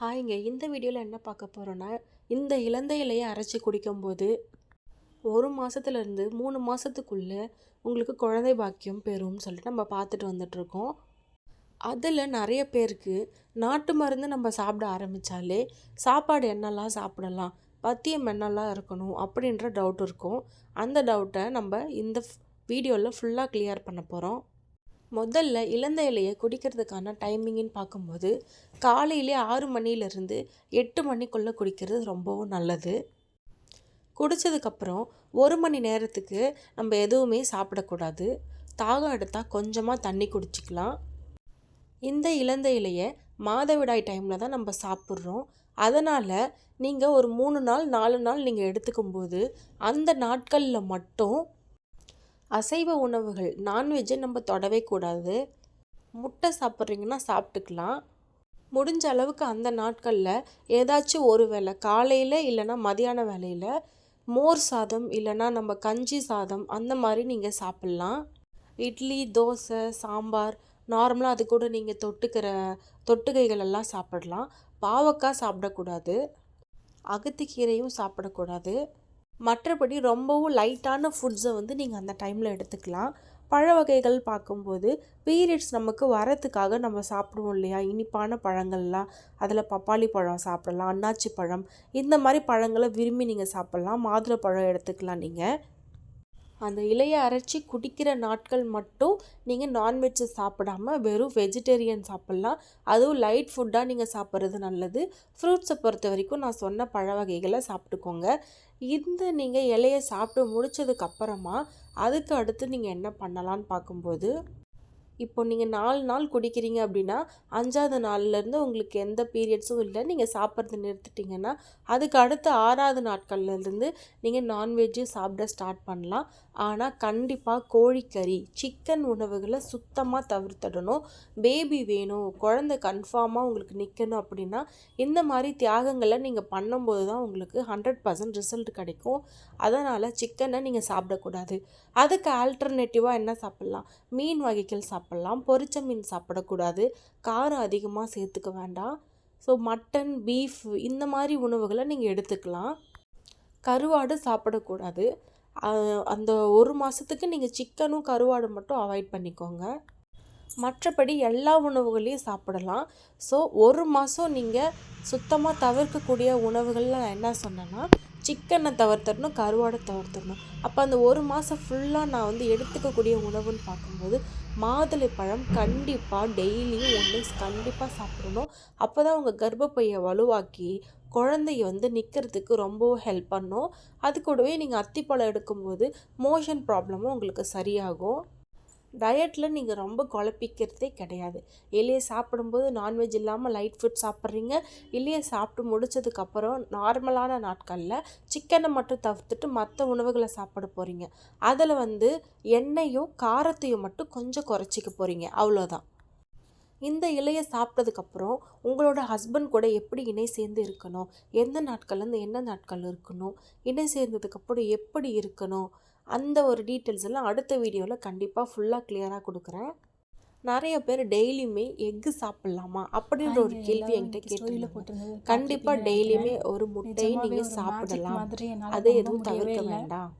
ஹாய்ங்க இந்த வீடியோவில் என்ன பார்க்க போகிறோன்னா இந்த இலந்தை இலையை அரைச்சி குடிக்கும்போது ஒரு மாதத்துலேருந்து மூணு மாதத்துக்குள்ளே உங்களுக்கு குழந்தை பாக்கியம் பெறும்னு சொல்லிட்டு நம்ம பார்த்துட்டு வந்துட்ருக்கோம் அதில் நிறைய பேருக்கு நாட்டு மருந்து நம்ம சாப்பிட ஆரம்பித்தாலே சாப்பாடு என்னெல்லாம் சாப்பிடலாம் பத்தியம் என்னெல்லாம் இருக்கணும் அப்படின்ற டவுட் இருக்கும். அந்த டவுட்டை நம்ம இந்த வீடியோவில் ஃபுல்லாக கிளியர் பண்ண போகிறோம் முதல்ல இளந்த இலையை குடிக்கிறதுக்கான டைமிங்னு பார்க்கும்போது காலையிலே ஆறு மணிலேருந்து எட்டு மணிக்குள்ளே குடிக்கிறது ரொம்பவும் நல்லது. குடித்ததுக்கப்புறம் ஒரு மணி நேரத்துக்கு நம்ம எதுவுமே சாப்பிடக்கூடாது. தாகம் எடுத்தால் கொஞ்சமாக தண்ணி குடிச்சிக்கலாம். இந்த இளந்த இலையை மாதவிடாய் டைமில் தான் நம்ம சாப்பிட்றோம். அதனால் நீங்கள் ஒரு மூணு நாள் நாலு நாள் நீங்கள் எடுத்துக்கும்போது அந்த நாட்களில் மட்டும் அசைவ உணவுகள் நான்வெஜ்ஜை நம்ம தொடவே கூடாது. முட்டை சாப்பிட்றீங்கன்னா சாப்பிட்டுக்கலாம். முடிஞ்ச அளவுக்கு அந்த நாட்களில் ஏதாச்சும் ஒரு வேளை காலையில் இல்லைன்னா மதியான வேலையில் மோர் சாதம் இல்லைன்னா நம்ம கஞ்சி சாதம் அந்த மாதிரி நீங்கள் சாப்பிட்லாம். இட்லி தோசை சாம்பார் நார்மலாக அது கூட நீங்கள் தொட்டுக்கிற தொட்டுகைகள் எல்லாம் சாப்பிடலாம். பாவக்காய் சாப்பிடக்கூடாது. அகத்திக்கீரையும் சாப்பிடக்கூடாது. மற்றபடி ரொம்பவும் லைட்டான ஃபுட்ஸை வந்து நீங்கள் அந்த டைமில் எடுத்துக்கலாம். பழ வகைகள் பார்க்கும்போது பீரியட்ஸ் நமக்கு வரத்துக்காக நம்ம சாப்பிடுவோம் இல்லையா? இனிப்பான பழங்கள்லாம் அதில் பப்பாளி பழம் சாப்பிடலாம் அன்னாச்சி பழம் இந்த மாதிரி பழங்களை விரும்பி நீங்கள் சாப்பிட்லாம். மாதுளை பழம் எடுத்துக்கலாம் நீங்கள் அந்த இலையை அரைச்சி குடிக்கிற நாட்கள் மட்டும் நீங்கள் நான்வெஜ்ஜை சாப்பிடாம வெறும் வெஜிடேரியன் சாப்பிட்லாம். அதுவும் லைட் ஃபுட்டாக நீங்கள் சாப்பிட்றது நல்லது. ஃப்ரூட்ஸை பொறுத்த வரைக்கும் நான் சொன்ன பழ வகைகளை சாப்பிட்டுக்கோங்க. இந்த நீங்கள் இலையை சாப்பிட்டு முடிச்சதுக்கப்புறமா அதுக்கு அடுத்து நீங்கள் என்ன பண்ணலான்னு பார்க்கும்போது இப்போ நீங்கள் நாலு நாள் குடிக்கிறீங்க அப்படின்னா அஞ்சாவது நாள்லேருந்து உங்களுக்கு எந்த பீரியட்ஸும் இல்லை. நீங்கள் சாப்பிட்றது நிறுத்திட்டிங்கன்னா அதுக்கு அடுத்த ஆறாவது நாட்கள்லேருந்து நீங்கள் நான்வெஜ்ஜு சாப்பிட ஸ்டார்ட் பண்ணலாம். ஆனால் கண்டிப்பாக கோழிக்கறி சிக்கன் உணவுகளை சுத்தமாக தவிர்த்திடணும். பேபி வேணும் குழந்தை கன்ஃபார்மாக உங்களுக்கு நிற்கணும் அப்படின்னா இந்த மாதிரி தியாகங்களை நீங்கள் பண்ணும்போது தான் உங்களுக்கு ஹண்ட்ரட் பர்சன்ட் ரிசல்ட் கிடைக்கும். அதனால் சிக்கனை நீங்கள் சாப்பிடக்கூடாது. அதுக்கு ஆல்டர்னேட்டிவாக என்ன சாப்பிட்லாம்? மீன் வகைகள் சாப்பிட்லாம். பொரிச்ச மீன் சாப்பிடக்கூடாது. காரம் அதிகமாக சேர்த்துக்க வேண்டாம். ஸோ மட்டன் பீஃப் இந்த மாதிரி உணவுகளை நீங்கள் எடுத்துக்கலாம். கருவாடு சாப்பிடக்கூடாது. அந்த ஒரு மாதத்துக்கு நீங்கள் சிக்கனும் கருவாடு மட்டும் அவாய்ட் பண்ணிக்கோங்க. மற்றபடி எல்லா உணவுகளையும் சாப்பிடலாம். ஸோ ஒரு மாதம் நீங்கள் சுத்தமாக தவிர்க்கக்கூடிய உணவுகளில் நான் என்ன சொன்னேன்னா சிக்கனை தவிர்த்தரணும் கருவாடை தவிர்த்தரணும் அப்போ அந்த ஒரு மாதம் ஃபுல்லாக நான் வந்து எடுத்துக்கக்கூடிய உணவுன்னு பார்க்கும்போது மாதுளை பழம் கண்டிப்பாக டெய்லியும் ஒன்று கண்டிப்பாக சாப்பிடணும். அப்போ தான் உங்கள் கர்ப்பப்பையை வலுவாக்கி குழந்தைய வந்து நிற்கிறதுக்கு ரொம்பவும் ஹெல்ப் பண்ணும். அது கூடவே நீங்கள் அத்திப்பழம் எடுக்கும்போது மோஷன் ப்ராப்ளமும் உங்களுக்கு சரியாகும். டயட்டில் நீங்கள் ரொம்ப குழப்பிக்கிறதே கிடையாது. இல்லையே சாப்பிடும்போது நான்வெஜ் இல்லாமல் லைட் ஃபுட் சாப்பிட்றீங்க. இல்லையே சாப்பிட்டு முடிச்சதுக்கப்புறம் நார்மலான நாட்களில் சிக்கனை மட்டும் தவிர்த்துட்டு மற்ற உணவுகளை சாப்பிட போகிறீங்க அதில் வந்து எண்ணெயும் காரத்தையும் மட்டும் கொஞ்சம் குறைச்சிக்க போகிறீங்க அவ்வளோதான் இந்த இலையை சாப்பிட்டதுக்கப்புறம் உங்களோட ஹஸ்பண்ட் கூட எப்படி இணை சேர்ந்து இருக்கணும்? எந்த நாட்கள்லேருந்து என்ன நாட்கள் இருக்கணும்? இணை சேர்ந்ததுக்கப்புறம் எப்படி இருக்கணும்? அந்த ஒரு டீட்டெயில்ஸ் எல்லாம் அடுத்த வீடியோவில் கண்டிப்பாக ஃபுல்லாக கிளியராக கொடுக்குறேன். நிறைய பேர் டெய்லியுமே எக்கு சாப்பிட்லாமா? அப்படின்ற ஒரு கேள்வி என்கிட்ட கேட்டு கண்டிப்பாக டெய்லியுமே ஒரு முட்டையை நீங்கள் சாப்பிடலாம். அதை எதுவும் தவிர்க்க வேண்டாம்.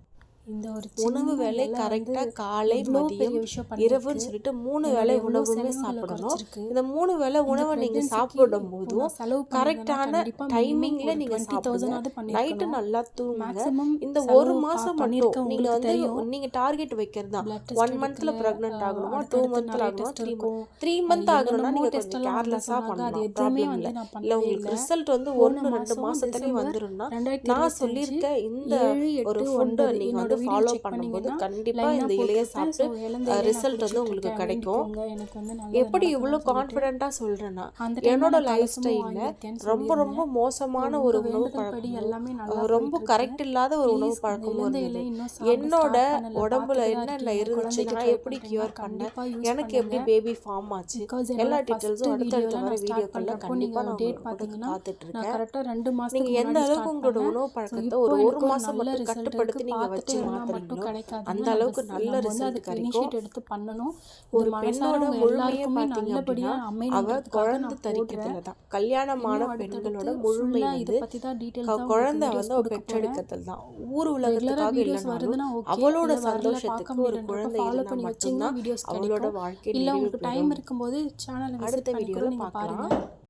இந்த ஒரு உணவு வேலை கரெக்டாக காலை மதியம் இரவுன்னு சொல்லிட்டு மூணு வேலை உணவுமே சாப்பிடணும். இந்த மூணு வேலை உணவை நீங்கள் சாப்பிடும் போதும் கரெக்டான டைமிங்ல நீங்கள் சாப்பிடணும் நைட்டு நல்லா தூங்குங்க. இந்த ஒரு மாசம் மட்டும் நீங்கள் வந்து நீங்கள் டார்கெட் வைக்கிறது தான். ஒன் மந்த்ல ப்ரெக்னென்ட் ஆகணுமா? டூ மந்த்ல ஆகணுமா? த்ரீ த்ரீ மந்த் ஆகணும்னா நீங்கள் கொஞ்சம் கேர்லெஸ்ஸாக பண்ணலாம். ப்ராப்ளம் இல்லை. இல்லை உங்களுக்கு ரிசல்ட் வந்து ஒன்று ரெண்டு மாசத்துலேயும் வந்துடும்னா நான் சொல்லியிருக்க இந்த ஒரு ஃபுட்டை நீங்கள் வந்து ஃபாலோ பண்ணும்போது கண்டிப்பாக இந்த இலையை சாப்பிட்டு ரிசல்ட் வந்து உங்களுக்கு கிடைக்கும். எப்படி இவ்வளோ கான்ஃபிடென்ட்டாக சொல்கிறேன்னா என்னோட லைஃப் ஸ்டைலில் ரொம்ப ரொம்ப மோசமான ஒரு உணவு பழக்கம் ரொம்ப கரெக்ட் இல்லாத ஒரு உணவு பழக்கம் வந்தது. என்னோட உடம்புல என்னென்ன இருந்துச்சு நான் எப்படி கியூர் பண்ணேன்? எனக்கு எப்படி பேபி ஃபார்ம் ஆச்சு? எல்லா டீட்டெயில்ஸும் அடுத்தடுத்த வர வீடியோக்கள்ல கண்டிப்பாக நான் டேட் பார்த்தீங்கன்னா பார்த்துட்டு இருக்கேன். நீங்கள் எந்த அளவுக்கு உங்களோட உணவு பழக்கத்தை ஒரு ஒரு மாதம் மட்டும் கட்டுப்படுத்தி நீங்கள் வச்சு மாத்துறீங்களோ அந்த அளவுக்கு நல்ல ரிசல்ட் கிடைக்கும். எடுத்து பண்ணணும். ஒரு பெண்ணோட முழுமையை பார்த்தீங்க அப்படின்னா அவ குழந்தை தரிக்கிறதுல தான் கல்யாணமான பெண்களோட முழுமை வந்து குழந்தை வந்து பெற்றெடுக்கிறதுல தான் ஊர் உலகத்துக்காக இல்லைனாலும் அவளோட சந்தோஷத்துக்கு ஒரு குழந்தை வச்சிங்கன்னா மட்டும்தான் அவளோட வாழ்க்கை இல்லை உங்களுக்கு டைம் இருக்கும்போது சேனலை அடுத்த நீங்கள் பார்க்கலாம்.